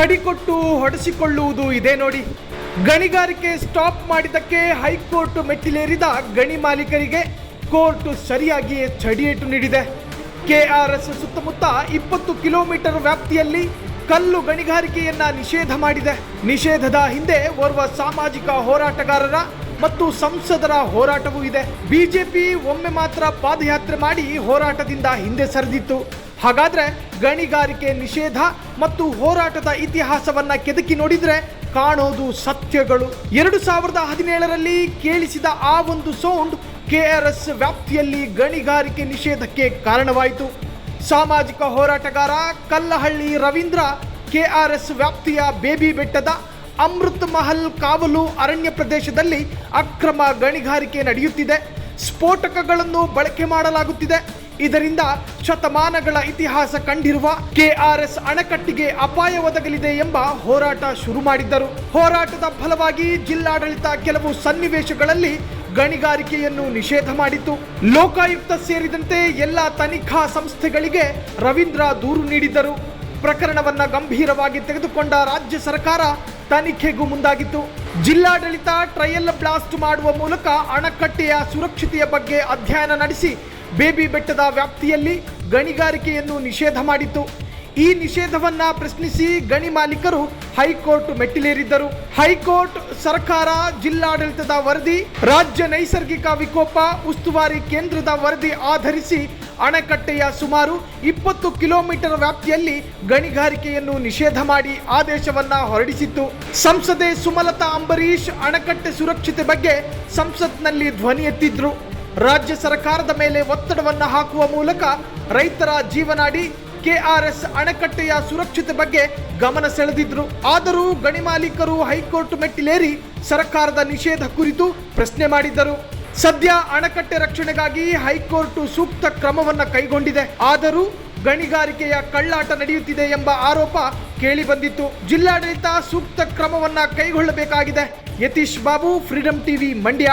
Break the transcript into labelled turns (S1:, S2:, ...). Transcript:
S1: ಛಡಿ ಕೊಟ್ಟು ಹೊಡೆಸಿಕೊಳ್ಳುವುದು ಇದೆ ನೋಡಿ. ಗಣಿಗಾರಿಕೆ ಸ್ಟಾಪ್ ಮಾಡಿದ್ದಕ್ಕೆ ಹೈಕೋರ್ಟ್ ಮೆಟ್ಟಿಲೇರಿದ ಗಣಿ ಮಾಲೀಕರಿಗೆ ಕೋರ್ಟ್ ಸರಿಯಾಗಿಯೇ ಚಡಿಯೇಟು ನೀಡಿದೆ. ಕೆಆರ್ಎಸ್ ಸುತ್ತಮುತ್ತ ಇಪ್ಪತ್ತು ಕಿಲೋಮೀಟರ್ ವ್ಯಾಪ್ತಿಯಲ್ಲಿ ಕಲ್ಲು ಗಣಿಗಾರಿಕೆಯನ್ನ ನಿಷೇಧ ಮಾಡಿದೆ. ನಿಷೇಧದ ಹಿಂದೆ ಓರ್ವ ಸಾಮಾಜಿಕ ಹೋರಾಟಗಾರರ ಮತ್ತು ಸಂಸದರ ಹೋರಾಟವೂ ಇದೆ. ಬಿಜೆಪಿ ಒಮ್ಮೆ ಮಾತ್ರ ಪಾದಯಾತ್ರೆ ಮಾಡಿ ಹೋರಾಟದಿಂದ ಹಿಂದೆ ಸರಿದಿತ್ತು. ಹಾಗಾದ್ರೆ ಗಣಿಗಾರಿಕೆ ನಿಷೇಧ ಮತ್ತು ಹೋರಾಟದ ಇತಿಹಾಸವನ್ನ ಕೆದಕಿ ನೋಡಿದ್ರೆ ಕಾಣೋದು ಸತ್ಯಗಳು. ಎರಡು ಸಾವಿರದ ಹದಿನೇಳರಲ್ಲಿ ಕೇಳಿಸಿದ ಆ ಒಂದು ಸೌಂಡ್ ಕೆಆರ್ಎಸ್ ವ್ಯಾಪ್ತಿಯಲ್ಲಿ ಗಣಿಗಾರಿಕೆ ನಿಷೇಧಕ್ಕೆ ಕಾರಣವಾಯಿತು. ಸಾಮಾಜಿಕ ಹೋರಾಟಗಾರ ಕಲ್ಲಹಳ್ಳಿ ರವೀಂದ್ರ ಕೆಆರ್ಎಸ್ ವ್ಯಾಪ್ತಿಯ ಬೇಬಿ ಬೆಟ್ಟದ ಅಮೃತ್ ಮಹಲ್ ಕಾವಲು ಅರಣ್ಯ ಪ್ರದೇಶದಲ್ಲಿ ಅಕ್ರಮ ಗಣಿಗಾರಿಕೆ ನಡೆಯುತ್ತಿದೆ. ಸ್ಫೋಟಕಗಳನ್ನು ಬಳಕೆ ಮಾಡಲಾಗುತ್ತಿದೆ. ಇದರಿಂದ ಶತಮಾನಗಳ ಇತಿಹಾಸ ಕಂಡಿರುವ ಕೆಆರ್ಎಸ್ ಅಣೆಕಟ್ಟಿಗೆ ಅಪಾಯ ಒದಗಲಿದೆ ಎಂಬ ಹೋರಾಟ ಶುರು ಮಾಡಿದ್ದರು. ಹೋರಾಟದ ಫಲವಾಗಿ ಜಿಲ್ಲಾಡಳಿತ ಕೆಲವು ಸನ್ನಿವೇಶಗಳಲ್ಲಿ ಗಣಿಗಾರಿಕೆಯನ್ನು ನಿಷೇಧ ಮಾಡಿತು ಲೋಕಾಯುಕ್ತ ಸೇರಿದಂತೆ ಎಲ್ಲ ತನಿಖಾ ಸಂಸ್ಥೆಗಳಿಗೆ ರವೀಂದ್ರ ದೂರು ನೀಡಿದ್ದರು. ಪ್ರಕರಣವನ್ನ ಗಂಭೀರವಾಗಿ ತೆಗೆದುಕೊಂಡ ರಾಜ್ಯ ಸರ್ಕಾರ ತನಿಖೆಗೂ ಮುಂದಾಗಿತ್ತು. ಜಿಲ್ಲಾಡಳಿತ ಟ್ರಯಲ್ ಬ್ಲಾಸ್ಟ್ ಮಾಡುವ ಮೂಲಕ ಅಣಕಟ್ಟೆಯ ಸುರಕ್ಷತೆಯ ಬಗ್ಗೆ ಅಧ್ಯಯನ ನಡೆಸಿ ಬೇಬಿ ಬೆಟ್ಟದ ವ್ಯಾಪ್ತಿಯಲ್ಲಿ ಗಣಿಗಾರಿಕೆಯನ್ನು ನಿಷೇಧ ಮಾಡಿತ್ತು. ಈ ನಿಷೇಧವನ್ನ ಪ್ರಶ್ನಿಸಿ ಗಣಿ ಮಾಲೀಕರು ಹೈಕೋರ್ಟ್ ಮೆಟ್ಟಿಲೇರಿದ್ದರು. ಹೈಕೋರ್ಟ್ ಸರ್ಕಾರ ಜಿಲ್ಲಾಡಳಿತದ ವರದಿ, ರಾಜ್ಯ ನೈಸರ್ಗಿಕ ವಿಕೋಪ ಉಸ್ತುವಾರಿ ಕೇಂದ್ರದ ವರದಿ ಆಧರಿಸಿ ಅಣೆಕಟ್ಟೆಯ ಸುಮಾರು ಇಪ್ಪತ್ತು ಕಿಲೋಮೀಟರ್ ವ್ಯಾಪ್ತಿಯಲ್ಲಿ ಗಣಿಗಾರಿಕೆಯನ್ನು ನಿಷೇಧ ಮಾಡಿ ಆದೇಶವನ್ನ ಹೊರಡಿಸಿತ್ತು. ಸಂಸದೆ ಸುಮಲತಾ ಅಂಬರೀಶ್ ಅಣೆಕಟ್ಟೆ ಸುರಕ್ಷತೆ ಬಗ್ಗೆ ಸಂಸತ್ನಲ್ಲಿ ಧ್ವನಿ ಎತ್ತಿದ್ರು. ರಾಜ್ಯ ಸರ್ಕಾರದ ಮೇಲೆ ಒತ್ತಡವನ್ನು ಹಾಕುವ ಮೂಲಕ ರೈತರ ಜೀವನಾಡಿ ಕೆಆರ್ಎಸ್ ಅಣೆಕಟ್ಟೆಯ ಸುರಕ್ಷತೆ ಬಗ್ಗೆ ಗಮನ ಸೆಳೆದಿದ್ರು. ಆದರೂ ಗಣಿ ಮಾಲೀಕರು ಹೈಕೋರ್ಟ್ ಮೆಟ್ಟಿಲೇರಿ ಸರ್ಕಾರದ ನಿಷೇಧ ಕುರಿತು ಪ್ರಶ್ನೆ ಮಾಡಿದ್ದರು. ಸದ್ಯ ಅಣೆಕಟ್ಟೆ ರಕ್ಷಣೆಗಾಗಿ ಹೈಕೋರ್ಟ್ ಸೂಕ್ತ ಕ್ರಮವನ್ನು ಕೈಗೊಂಡಿದೆ. ಆದರೂ ಗಣಿಗಾರಿಕೆಯ ಕಳ್ಳಾಟ ನಡೆಯುತ್ತಿದೆ ಎಂಬ ಆರೋಪ ಕೇಳಿಬಂದಿತ್ತು. ಜಿಲ್ಲಾಡಳಿತ ಸೂಕ್ತ ಕ್ರಮವನ್ನ ಕೈಗೊಳ್ಳಬೇಕಾಗಿದೆ. Yatish Babu freedom TV Mandya.